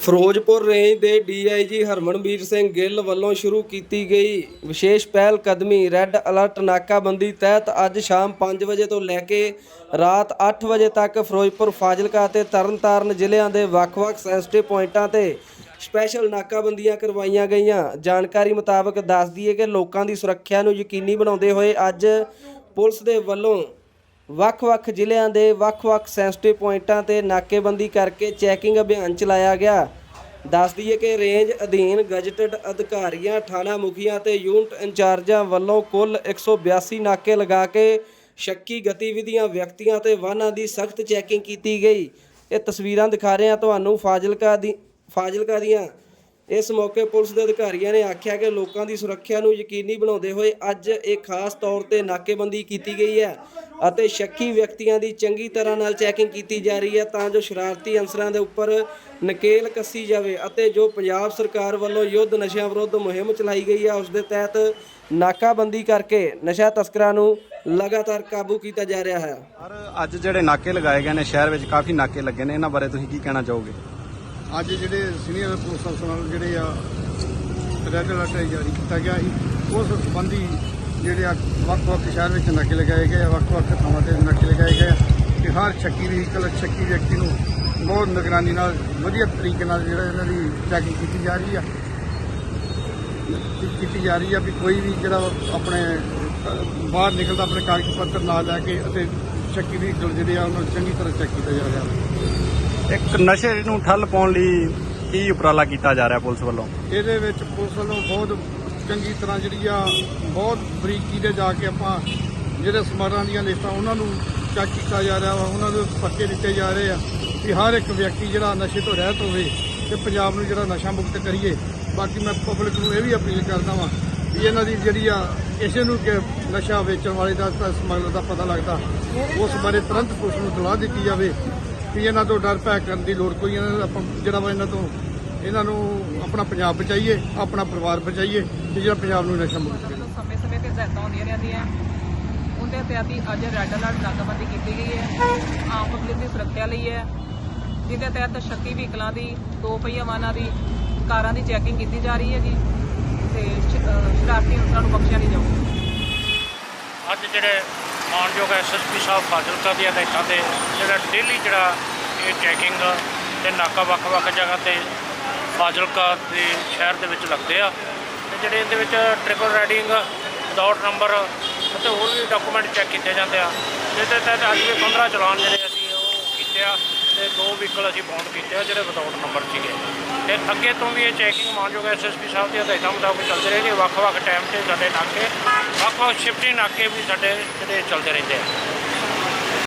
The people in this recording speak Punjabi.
ਫਿਰੋਜ਼ਪੁਰ ਰੇਂਜ ਦੇ ਡੀਆਈਜੀ ਹਰਮਨਵੀਰ ਸਿੰਘ ਗਿੱਲ ਵੱਲੋਂ ਸ਼ੁਰੂ ਕੀਤੀ ਗਈ ਵਿਸ਼ੇਸ਼ ਪਹਿਲ ਕਦਮੀ ਰੈੱਡ ਅਲਰਟ ਨਾਕਾਬੰਦੀ ਤਹਿਤ ਅੱਜ ਸ਼ਾਮ 5 ਵਜੇ ਤੋਂ ਲੈ ਕੇ ਰਾਤ 8 ਵਜੇ ਤੱਕ ਫਿਰੋਜ਼ਪੁਰ, ਫਾਜ਼ਿਲਕਾ ਅਤੇ ਤਰਨਤਾਰਨ ਜ਼ਿਲ੍ਹਿਆਂ ਦੇ ਵੱਖ-ਵੱਖ ਸੈਂਸਿਟਿਵ ਪੁਆਇੰਟਾਂ ਤੇ ਸਪੈਸ਼ਲ ਨਾਕਾਬੰਦੀਆਂ ਕਰਵਾਈਆਂ ਗਈਆਂ। ਜਾਣਕਾਰੀ ਮੁਤਾਬਕ ਦੱਸ ਦਈਏ ਕਿ ਲੋਕਾਂ ਦੀ ਸੁਰੱਖਿਆ ਨੂੰ ਯਕੀਨੀ ਬਣਾਉਂਦੇ ਹੋਏ ਅੱਜ ਪੁਲਿਸ ਦੇ ਵੱਲੋਂ ਵੱਖ-ਵੱਖ ਜ਼ਿਲ੍ਹਿਆਂ ਦੇ ਵੱਖ-ਵੱਖ ਸੈਂਸਿਟਿਵ ਪੁਆਇੰਟਾਂ ਤੇ ਨਾਕੇਬੰਦੀ ਕਰਕੇ ਚੈਕਿੰਗ ਅਭਿਆਨ ਚਲਾਇਆ ਗਿਆ। ਦੱਸ ਦਈਏ ਕਿ ਰੇਂਜ ਅਧੀਨ ਗਜਟਡ ਅਧਿਕਾਰੀਆਂ, ਥਾਣਾ ਮੁਖੀਆਂ ਤੇ ਯੂਨਿਟ ਇੰਚਾਰਜਾਂ ਵੱਲੋਂ ਕੁੱਲ 182 ਨਾਕੇ ਲਗਾ ਕੇ ਸ਼ੱਕੀ ਗਤੀਵਿਧੀਆਂ ਵਿਅਕਤੀਆਂ ਤੇ ਵਾਹਨਾਂ ਦੀ ਸਖਤ ਚੈਕਿੰਗ ਕੀਤੀ ਗਈ। ਇਹ ਤਸਵੀਰਾਂ ਦਿਖਾ ਰਹੇ ਹਾਂ ਤੁਹਾਨੂੰ ਫਾਜ਼ਿਲਕਾ ਦੀ ਫਾਜ਼ਿਲਕਾ ਦੀਆਂ ਇਸ ਮੌਕੇ ਪੁਲਿਸ ਦੇ ਅਧਿਕਾਰੀਆਂ ਨੇ ਆਖਿਆ ਕਿ ਲੋਕਾਂ ਦੀ ਸੁਰੱਖਿਆ ਨੂੰ ਯਕੀਨੀ ਬਣਾਉਂਦੇ ਹੋਏ ਅੱਜ ਇਹ ਖਾਸ ਤੌਰ ਤੇ ਨਾਕੇਬੰਦੀ ਕੀਤੀ ਗਈ ਹੈ ਅਤੇ ਸ਼ੱਕੀ ਵਿਅਕਤੀਆਂ ਦੀ ਚੰਗੀ ਤਰ੍ਹਾਂ ਨਾਲ ਚੈਕਿੰਗ ਕੀਤੀ ਜਾ ਰਹੀ ਹੈ ਤਾਂ ਜੋ ਸ਼ਰਾਰਤੀ ਅਨਸਰਾਂ ਦੇ ਉੱਪਰ ਨਕੇਲ ਕੱਸੀ ਜਾਵੇ ਅਤੇ ਜੋ ਪੰਜਾਬ ਸਰਕਾਰ ਵੱਲੋਂ ਯੁੱਧ ਨਸ਼ਿਆਂ ਵਿਰੁੱਧ ਮੁਹਿੰਮ ਚਲਾਈ ਗਈ ਹੈ, ਉਸ ਦੇ ਤਹਿਤ ਨਾਕਾਬੰਦੀ ਕਰਕੇ ਨਸ਼ਾ ਤਸਕਰਾਂ ਨੂੰ ਲਗਾਤਾਰ ਕਾਬੂ ਕੀਤਾ ਜਾ ਰਿਹਾ ਹੈ। ਪਰ ਅੱਜ ਜਿਹੜੇ ਨਾਕੇ ਲਗਾਏ ਗਏ ਨੇ, ਸ਼ਹਿਰ ਵਿੱਚ ਕਾਫੀ ਨਾਕੇ ਲੱਗੇ ਨੇ, ਇਹਨਾਂ ਬਾਰੇ ਤੁਸੀਂ ਕੀ ਕਹਿਣਾ ਚਾਹੋਗੇ? ਅੱਜ ਜਿਹੜੇ ਸੀਨੀਅਰ ਪੁਲਿਸ ਅਫਸਰਾਂ ਨੂੰ ਜਿਹੜੇ ਆ ਰੈੱਡ ਅਲਰਟ ਜਾਰੀ ਕੀਤਾ ਗਿਆ ਸੀ। ਉਸ ਸੰਬੰਧੀ ਜਿਹੜੇ ਆ ਵੱਖ-ਵੱਖ ਸ਼ਹਿਰ ਵਿੱਚ ਨਾਕੇ ਲਗਾਏ ਗਏ ਆ, ਵੱਖ-ਵੱਖ ਥਾਵਾਂ ਤੇ ਨਾਕੇ ਲਗਾਏ ਗਏ ਆ ਕਿ ਹਰ ਸ਼ੱਕੀ ਵਹੀਕਲ ਸ਼ੱਕੀ ਵਿਅਕਤੀ ਨੂੰ ਬਹੁਤ ਨਿਗਰਾਨੀ ਨਾਲ, ਵਧੀਆ ਤਰੀਕੇ ਨਾਲ ਜਿਹੜਾ ਇਹਨਾਂ ਦੀ ਚੈਕਿੰਗ ਕੀਤੀ ਜਾ ਰਹੀ ਆ। ਕੀਤੀ ਜਾ ਰਹੀ ਆ ਵੀ ਕੋਈ ਵੀ ਜਿਹੜਾ ਆਪਣੇ ਬਾਹਰ ਨਿਕਲਦਾ ਆਪਣੇ ਕਾਗਜ਼ ਪੱਤਰ ਨਾਲ ਲੈ ਕੇ ਅਤੇ ਸ਼ੱਕੀ ਵਹੀਕਲ ਜਿਹੜੇ ਆ ਉਹਨਾਂ ਨੂੰ ਚੰਗੀ ਤਰ੍ਹਾਂ ਚੈੱਕ ਕੀਤਾ ਜਾ ਰਿਹਾ। ਇੱਕ ਨਸ਼ੇ ਨੂੰ ਠੱਲ ਪਾਉਣ ਲਈ ਕੀ ਉਪਰਾਲਾ ਕੀਤਾ ਜਾ ਰਿਹਾ ਪੁਲਿਸ ਵੱਲੋਂ? ਇਹਦੇ ਵਿੱਚ ਪੁਲਿਸ ਵੱਲੋਂ ਬਹੁਤ ਚੰਗੀ ਤਰ੍ਹਾਂ ਜਿਹੜੀ ਆ, ਬਹੁਤ ਬਰੀਕੀ ਦੇ ਜਾ ਕੇ ਆਪਾਂ ਜਿਹੜੇ ਸਮਾਰਾਂ ਦੀਆਂ ਲਿਸਟਾਂ ਉਹਨਾਂ ਨੂੰ ਚੈੱਕ ਕੀਤਾ ਜਾ ਰਿਹਾ ਵਾ, ਉਹਨਾਂ ਨੂੰ ਪੱਕੇ ਦਿੱਤੇ ਜਾ ਰਹੇ ਆ ਕਿ ਹਰ ਇੱਕ ਵਿਅਕਤੀ ਜਿਹੜਾ ਨਸ਼ੇ ਤੋਂ ਰਹਿਤ ਹੋਵੇ ਤੇ ਪੰਜਾਬ ਨੂੰ ਜਿਹੜਾ ਨਸ਼ਾ ਮੁਕਤ ਕਰੀਏ। ਬਾਕੀ ਮੈਂ ਪਬਲਿਕ ਨੂੰ ਇਹ ਵੀ ਅਪੀਲ ਕਰਦਾ ਵਾਂ ਵੀ ਇਹਨਾਂ ਦੀ ਜਿਹੜੀ ਆ, ਕਿਸੇ ਨੂੰ ਕਿ ਨਸ਼ਾ ਵੇਚਣ ਵਾਲੇ ਦਾ, ਤਾਂ ਸਮਗਲਰ ਦਾ ਪਤਾ ਲੱਗਦਾ, ਉਸ ਬਾਰੇ ਤੁਰੰਤ ਪੁਲਿਸ ਨੂੰ ਸਲਾਹ ਦਿੱਤੀ ਜਾਵੇ ਕਿ ਇਹਨਾਂ ਤੋਂ ਡਰ ਭੈ ਕਰਨ ਦੀ ਲੋੜ ਕੋਈ ਇਹਨਾਂ ਦਾ ਆਪਾਂ ਜਿਹੜਾ ਵਾ ਇਹਨਾਂ ਤੋਂ ਇਹਨਾਂ ਨੂੰ ਆਪਣਾ ਪੰਜਾਬ ਬਚਾਈਏ ਆਪਣਾ ਪਰਿਵਾਰ ਬਚਾਈਏ ਤੇ ਜਿਹੜਾ ਪੰਜਾਬ ਨੂੰ ਨਸ਼ਾ ਮੁਕਤ ਕਰੀਏ ਤੋਂ ਸਮੇਂ-ਸਮੇਂ ਤੇ ਹਦਾਇਤਾਂ ਹੁੰਦੀਆਂ ਰਹਿੰਦੀਆਂ ਉਹਦੇ ਤਹਿਤ ਹੀ ਅੱਜ ਰੈੱਡ ਅਲਰਟ ਨਾਕਾਬੰਦੀ ਕੀਤੀ ਗਈ ਹੈ ਆਮ ਪਬਲਿਕ ਦੀ ਸੁਰੱਖਿਆ ਲਈ ਹੈ ਜਿਹਦੇ ਤਹਿਤ ਸ਼ੱਕੀ ਵਹੀਕਲਾਂ ਦੀ ਦੋ ਪਹੀਆ ਵਾਹਨਾਂ ਦੀ ਕਾਰਾਂ ਦੀ ਚੈਕਿੰਗ ਕੀਤੀ ਜਾ ਰਹੀ ਹੈ ਜੀ ਤੇ ਸ਼ਰਾਰਤੀ ਅਨਸਰਾਂ ਨੂੰ ਬਖਸ਼ਿਆ ਨਹੀਂ ਜਾਊਗਾ। ਅੱਜ ਜਿਹੜੇ ਮਾਨਯੋਗ ਐਸਐਸਪੀ ਸਾਹਿਬ ਫਾਜ਼ਿਲਕਾ ਦੀ ਹਦਾਇਤਾਂ ਤੇ ਜਿਹੜਾ ਡੇਲੀ ਜਿਹੜਾ ਇਹ ਚੈਕਿੰਗ ਤੇ ਨਾਕਾ ਵੱਖ-ਵੱਖ ਜਗ੍ਹਾ ਤੇ ਫਾਜ਼ਿਲਕਾ ਦੇ ਸ਼ਹਿਰ ਦੇ ਵਿੱਚ ਲੱਗਦੇ ਆ। ਤੇ ਜਿਹੜੇ ਇਹਦੇ ਵਿੱਚ ਟ੍ਰਿਪਲ ਰਾਈਡਿੰਗ ਵਿਦਆਊਟ ਨੰਬਰ ਅਤੇ ਹੋਰ ਵੀ ਡਾਕੂਮੈਂਟ ਚੈੱਕ ਕੀਤੇ ਜਾਂਦੇ ਆ। ਜਿਹਦੇ ਤਹਿਤ ਅੱਜ ਵੀ 15 ਚਲਾਨ ਜਿਹੜੇ ਅਸੀਂ ਉਹ ਕੀਤੇ ਆ। ਤੇ ਦੋ ਵਹੀਕਲ ਅਸੀਂ ਬੌਂਡ ਕੀਤੇ ਆ, ਜਿਹੜੇ ਵਿਦਆਊਟ ਨੰਬਰ ਸੀਗੇ। ਤੇ ਅੱਗੇ ਤੋਂ ਵੀ ਇਹ ਚੈਕਿੰਗ ਮਾਨਯੋਗ ਐਸਐਸਪੀ ਸਾਹਿਬ ਦੀ ਹਦਾਇਤਾਂ ਮੁਤਾਬਕ ਚੱਲਦੇ ਰਹਿੰਦੇ ਵੱਖ-ਵੱਖ ਟਾਈਮ ਤੇ ਸਾਡੇ ਨਾਕੇ, ਵੱਖ-ਵੱਖ ਸ਼ਿਫਟਿੰਗ ਨਾਕੇ ਵੀ ਸਾਡੇ ਜਿਹੜੇ ਚੱਲਦੇ ਰਹਿੰਦੇ ਆ।